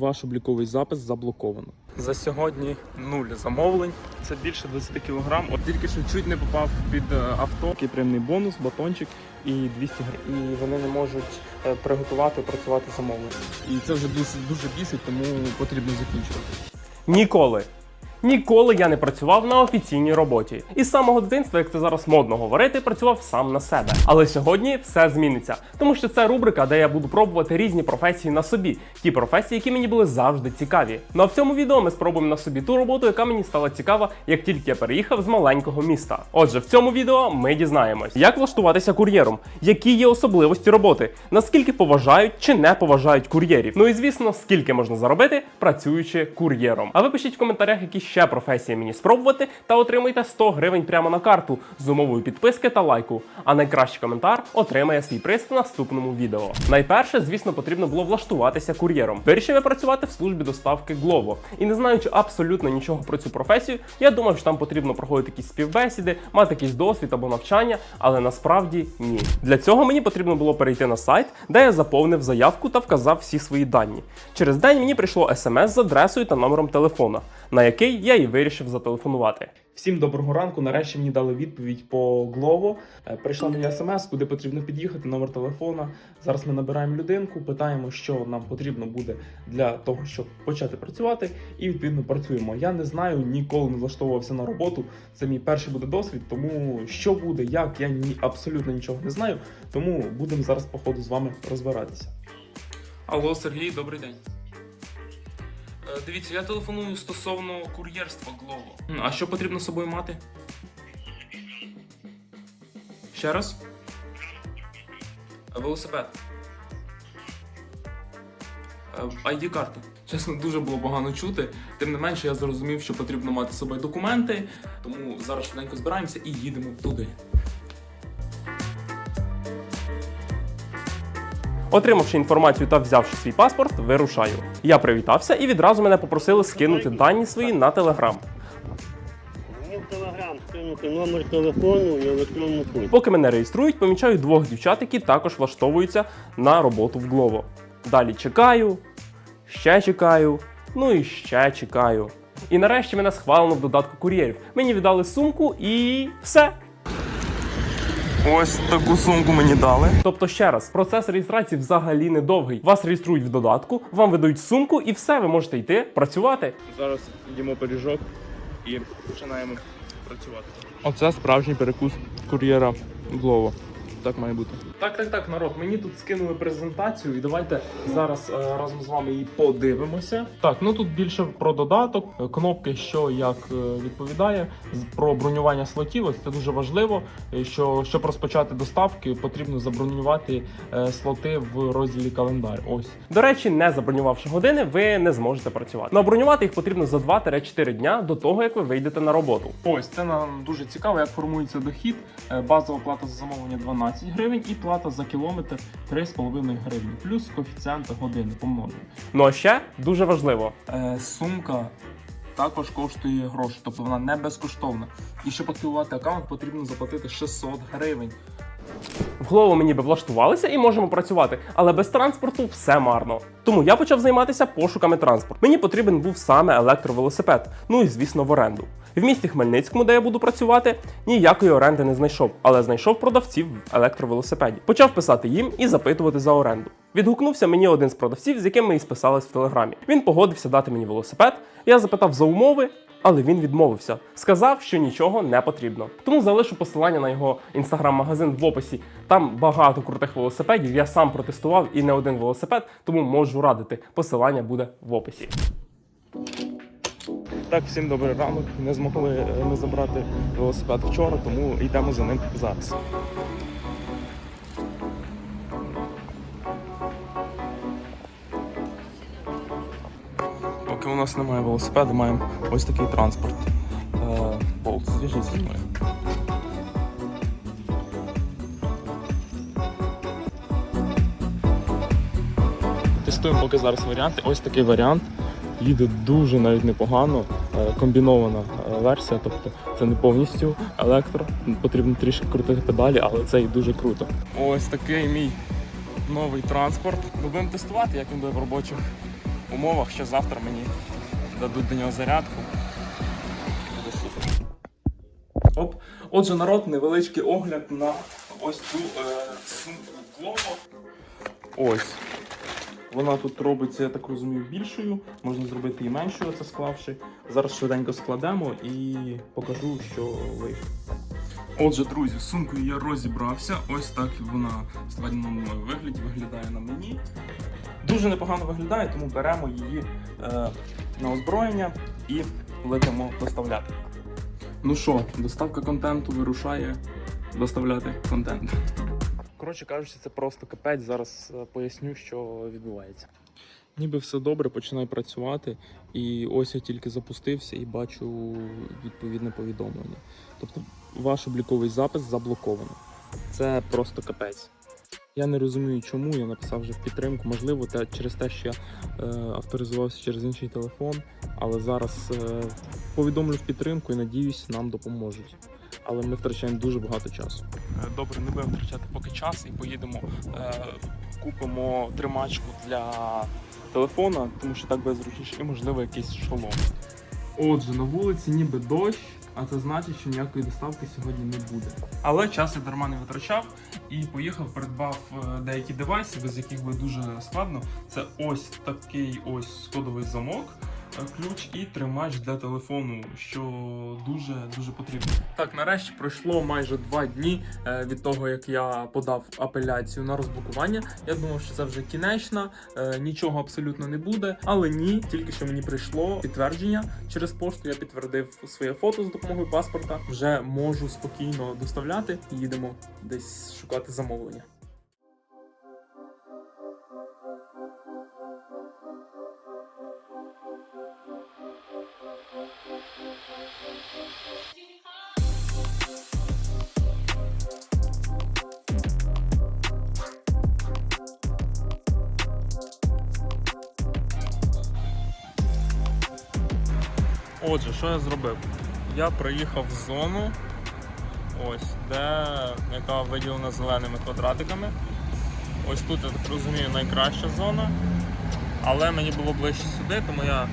ваш обліковий запис заблоковано. За сьогодні нуль замовлень. Це більше 20 кг. От тільки що чуть не попав під е, авто. Такий приємний бонус, батончик і 200 гривень. І вони не можуть е, приготувати, працювати замовлення. І це вже дуже, дуже бісить, тому потрібно закінчувати. Ніколи. Ніколи я не працював на офіційній роботі. І з самого дитинства, як це зараз модно говорити, працював сам на себе. Але сьогодні все зміниться, тому що це рубрика, де я буду пробувати різні професії на собі, ті професії, які мені були завжди цікаві. Ну а в цьому відео ми спробуємо на собі ту роботу, яка мені стала цікава, як тільки я переїхав з маленького міста. Отже, в цьому відео ми дізнаємось, як влаштуватися кур'єром, які є особливості роботи, наскільки поважають чи не поважають кур'єрів. Ну і звісно, скільки можна заробити, працюючи кур'єром. А ви пишіть в коментарях, які ще професії мені спробувати, та отримайте 100 гривень прямо на карту з умовою підписки та лайку. А найкращий коментар отримає свій приз в наступному відео. Найперше, звісно, потрібно було влаштуватися кур'єром. Вирішив я працювати в службі доставки Glovo. І не знаючи абсолютно нічого про цю професію, я думав, що там потрібно проходити якісь співбесіди, мати якийсь досвід або навчання, але насправді ні. Для цього мені потрібно було перейти на сайт, де я заповнив заявку та вказав всі свої дані. Через день мені прийшло смс з адресою та номером телефона, на який я і вирішив зателефонувати. Всім доброго ранку. Нарешті мені дали відповідь по Glovo. Е, Прийшла мені смс, куди потрібно під'їхати, номер телефона. Зараз ми набираємо людинку, питаємо, що нам потрібно буде для того, щоб почати працювати, і відповідно працюємо. Я не знаю, ніколи не влаштовувався на роботу. Це мій перший буде досвід, тому що буде, як я ні абсолютно нічого не знаю. Тому будемо зараз по ходу з вами розбиратися. Алло, Сергій, добрий день. Е, Дивіться, я телефоную стосовно кур'єрства Glovo. А що потрібно з собою мати? Ще раз? Е, Велосипед. id карту Чесно, дуже було погано чути. Тим не менше, я зрозумів, що потрібно мати з собою документи, тому зараз швиденько збираємося і їдемо туди. Отримавши інформацію та взявши свій паспорт, вирушаю. Я привітався і відразу мене попросили скинути дані свої на телеграм. Мені в телеграм скинути номер телефону і електронну путь. Поки мене реєструють, помічаю двох дівчат, які також влаштовуються на роботу в Glovo. Далі чекаю, ще чекаю, ну і ще чекаю. І нарешті мене схвалено в додатку кур'єрів. Мені віддали сумку і все. Ось таку сумку мені дали. Тобто, ще раз, процес реєстрації взагалі не довгий. Вас реєструють в додатку, вам видають сумку, і все, ви можете йти працювати. Зараз їмо пиріжок і починаємо працювати. Оце справжній перекус кур'єра Glovo. Так має бути. Так, так, так, народ. Мені тут скинули презентацію, і давайте зараз е, разом з вами її подивимося. Так, ну тут більше про додаток, е, кнопки, що як е, відповідає, про бронювання слотів. Ось це дуже важливо. е, Що щоб розпочати доставки, потрібно забронювати е, слоти в розділі календар. Ось До речі, не забронювавши години, ви не зможете працювати. Ну, бронювати їх потрібно за 2-4 дня до того, як ви вийдете на роботу. Ось це нам дуже цікаво, як формується дохід. Е, Базова плата за замовлення 12 гривень і плата за кілометр 3,5 гривні, плюс коефіцієнт години помножений. Ну а ще дуже важливо. Е, сумка також коштує гроші, тобто вона не безкоштовна. І щоб активувати аккаунт, потрібно заплатити 600 гривень. В голову мені би влаштувалися і можемо працювати, але без транспорту все марно. Тому я почав займатися пошуками транспорту. Мені потрібен був саме електровелосипед, ну і звісно в оренду. В місті Хмельницькому, де я буду працювати, ніякої оренди не знайшов, але знайшов продавців в електровелосипеді. Почав писати їм і запитувати за оренду. Відгукнувся мені один з продавців, з яким ми і списались в телеграмі. Він погодився дати мені велосипед. Я запитав за умови, але він відмовився. Сказав, що нічого не потрібно. Тому залишу посилання на його інстаграм-магазин в описі. Там багато крутих велосипедів. Я сам протестував і не один велосипед, тому можу радити. Посилання буде в описі. Так, всім добрий ранок. Не змогли е, ми забрати велосипед вчора, тому йдемо за ним зараз. Поки у нас немає велосипеду, маємо ось такий транспорт. Е, Болт, зв'яжись зі мною. Тестуємо поки зараз варіанти. Ось такий варіант. Їде дуже навіть непогано. Е, Комбінована е, версія, тобто це не повністю електро. Потрібно трішки крутити педалі, але це і дуже круто. Ось такий мій новий транспорт. Ми будемо тестувати, як він буде в робочих умовах, що завтра мені дадуть до нього зарядку. Буде. Оп. Отже, народ, невеличкий огляд на ось цю е, сумку. Ось. Вона тут робиться, я так розумію, більшою. Можна зробити і меншою, це склавши. Зараз швиденько складемо і покажу, що вийшло. Отже, друзі, з сумкою я розібрався. Ось так вона в складеному вигляді виглядає на мені. Дуже непогано виглядає, тому беремо її е, на озброєння і летимо доставляти. Ну що, доставка контенту вирушає доставляти контент. Коротше кажучи, це просто капець. Зараз е, поясню, що відбувається. Ніби все добре, починаю працювати, і ось я тільки запустився і бачу відповідне повідомлення. Тобто ваш обліковий запис заблоковано. Це просто капець. Я не розумію, чому я написав вже в підтримку. Можливо, те, через те, що я е, авторизувався через інший телефон, але зараз е, повідомлю в підтримку і надіюсь, нам допоможуть. Але ми втрачаємо дуже багато часу. Добре, не будемо втрачати поки час і поїдемо, е, купимо тримачку для телефона, тому що так буде зручніше, і можливо якийсь шолом. Отже, на вулиці ніби дощ, а це значить, що ніякої доставки сьогодні не буде. Але час я дарма не витрачав і поїхав, придбав е, деякі девайси, без яких буде дуже складно. Це ось такий ось кодовий замок. Ключ і тримач для телефону, що дуже дуже потрібно. Так, нарешті пройшло майже два дні е, від того, як я подав апеляцію на розблокування. Я думав, що це вже кінечна, е, нічого абсолютно не буде. Але ні, тільки що мені прийшло підтвердження через пошту. Я підтвердив своє фото з допомогою паспорта. Вже можу спокійно доставляти. Їдемо десь шукати замовлення. Отже, що я зробив? Я приїхав в зону, ось, де, яка виділена зеленими квадратиками. Ось тут, я так розумію, найкраща зона. Але мені було ближче сюди, тому я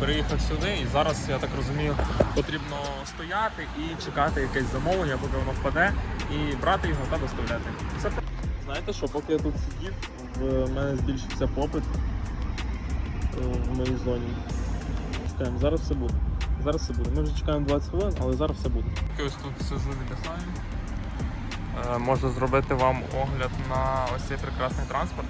переїхав сюди і зараз, я так розумію, потрібно стояти і чекати якесь замовлення, поки воно впаде, і брати його та доставляти. Про- Знаєте що, поки я тут сидів, в мене збільшився попит е, в моїй зоні. Чекаємо, зараз все буде. Зараз все буде. Ми вже чекаємо 20 хвилин, але зараз все буде. Ось тут сижу віддихаю. Е, можу зробити вам огляд на ось цей прекрасний транспорт.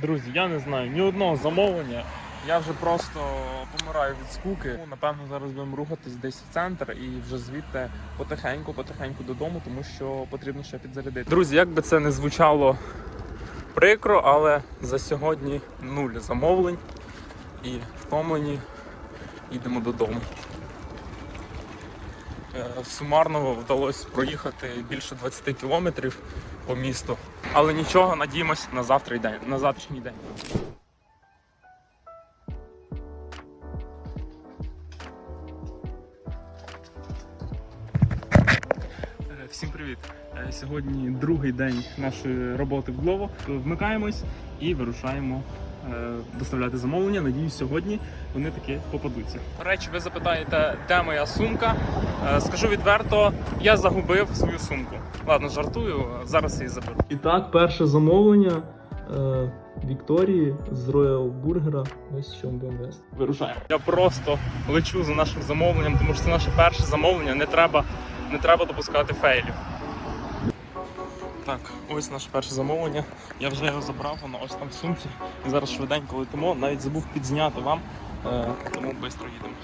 Друзі, я не знаю ні одного замовлення. Я вже просто помираю від скуки. Ну, Напевно, зараз будемо рухатись десь в центр і вже звідти потихеньку, потихеньку додому, тому що потрібно ще підзарядити. Друзі, як би це не звучало прикро, але за сьогодні нуль замовлень і втомлені йдемо додому. Е, Сумарно вдалося проїхати більше 20 кілометрів по місту. Але нічого, надіємось на завтра день, на завтрашній день. Е, Всім привіт! Е, Сьогодні другий день нашої роботи в Glovo. Вмикаємось і вирушаємо доставляти замовлення. Надіюсь, сьогодні вони таки попадуться. До речі, ви запитаєте, де моя сумка? Е, Скажу відверто, я загубив свою сумку. Ладно, жартую, зараз її заберу. І так, перше замовлення е, Вікторії з Royal Бургера. Ось що ми будемо вести. Вирушаємо. Я просто лечу за нашим замовленням, тому що це наше перше замовлення. Не треба, не треба допускати фейлів. Так, ось наше перше замовлення. Я вже його забрав, воно ось там в сумці. І зараз швиденько летимо. Навіть забув підзняти вам, е, тому швидко їдемо.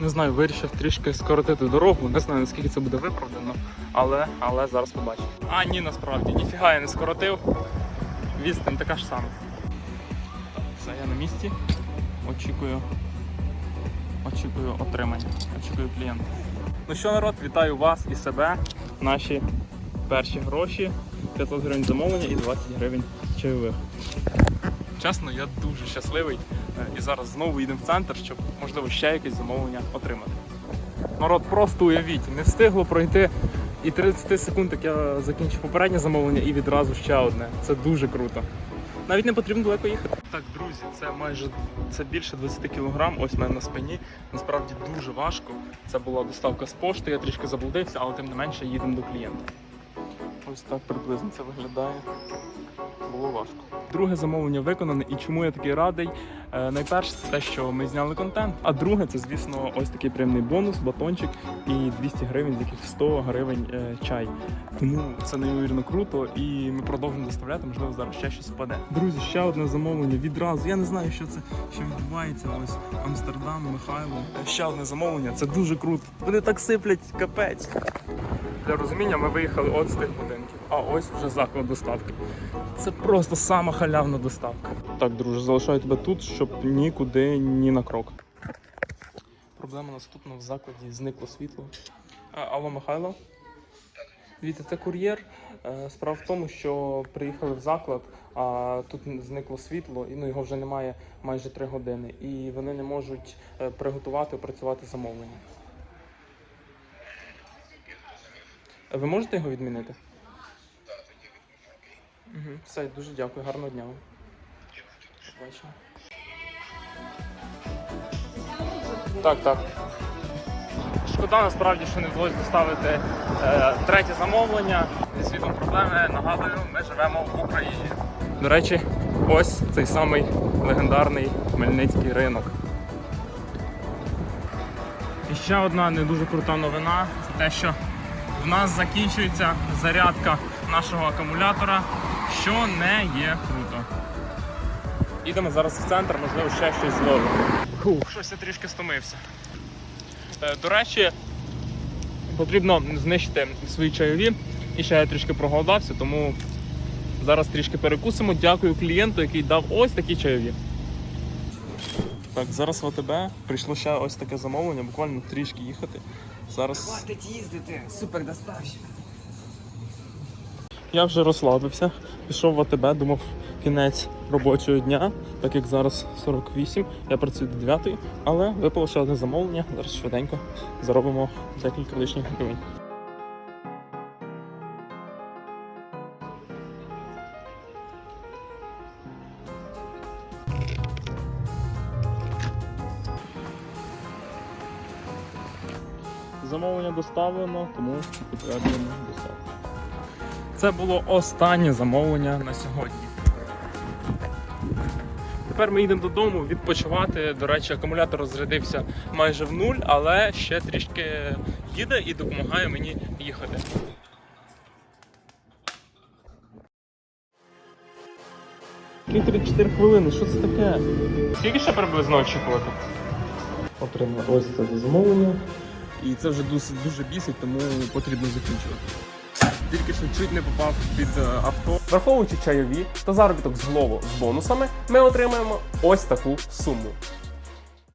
Не знаю, вирішив трішки скоротити дорогу. Не знаю наскільки це буде виправдано, але, але зараз побачимо. А ні, насправді, ніфіга я не скоротив. Відстань така ж сама. Все, я на місці. Очікую. очікую отримання, очікую клієнта. Ну що, народ, вітаю вас і себе. Наші перші гроші. 500 гривень замовлення і 20 гривень чайових. Чесно, я дуже щасливий. Е, І зараз знову їдемо в центр, щоб можливо ще якесь замовлення отримати. Народ, просто уявіть, не встигло пройти і 30 секунд, як я закінчив попереднє замовлення, і відразу ще одне. Це дуже круто. Навіть не потрібно далеко їхати. Так, друзі, це майже це більше 20 кілограм. Ось в мене на спині. Насправді дуже важко. Це була доставка з пошти, я трішки заблудився, але тим не менше їдемо до клієнта. Ось так приблизно це виглядає. Було важко. Друге замовлення виконане, і чому я такий радий? Е, найперше, це те, що ми зняли контент. А друге, це звісно, ось такий приємний бонус, батончик і 200 гривень, з яких 100 гривень е, чай. Тому це неймовірно круто, і ми продовжимо доставляти. Можливо, зараз ще щось впаде. Друзі, ще одне замовлення відразу. Я не знаю, що це що відбувається. Ось Амстердам, Михайло. Ще одне замовлення. Це дуже круто. Вони так сиплять, капець. Для розуміння ми виїхали от з тих будинків, а ось вже заклад доставки. Це просто сама халявна доставка. Так, друже, залишаю тебе тут, щоб нікуди ні на крок. Проблема наступна в закладі зникло світло. А, Алло, Михайло? Дивіться, це кур'єр. Е, Справа в тому, що приїхали в заклад, а тут зникло світло, і ну, його вже немає майже три години. І вони не можуть е, приготувати, опрацювати замовлення. Е, Ви можете його відмінити? Угу, все, дуже дякую, гарного дня вам. Побачимо. Так, так. Шкода насправді, що не вдалося доставити е, третє замовлення. Зі світом проблеми, нагадую, ми живемо в Україні. До речі, ось цей самий легендарний Хмельницький ринок. І ще одна не дуже крута новина це те, що в нас закінчується зарядка нашого акумулятора, що не є круто. Їдемо зараз в центр, можливо, ще щось зловимо. Щось я трішки стомився. Е, До речі, потрібно знищити свої чайові. І ще я трішки проголодався, тому зараз трішки перекусимо. Дякую клієнту, який дав ось такі чайові. Так, зараз в АТБ прийшло ще ось таке замовлення, буквально трішки їхати. Зараз Хватить їздити, супер доставщик. Я вже розслабився, пішов в АТБ, думав кінець робочого дня, так як зараз 48, я працюю до 9, але випало ще одне замовлення. Зараз швиденько заробимо декілька лишніх гривень. Замовлення доставлено, тому підтверджуємо доставку. Це було останнє замовлення на сьогодні. Тепер ми їдемо додому відпочивати. До речі, акумулятор розрядився майже в нуль, але ще трішки їде і допомагає мені їхати. Які 34 хвилини, що це таке? Скільки ще приблизно очікувати? Отримали ось це за замовлення. І це вже дуже, дуже бісить, тому потрібно закінчувати. Тільки що чуть не попав під е, авто. Враховуючи чайові та заробіток з голову з бонусами, ми отримаємо ось таку суму.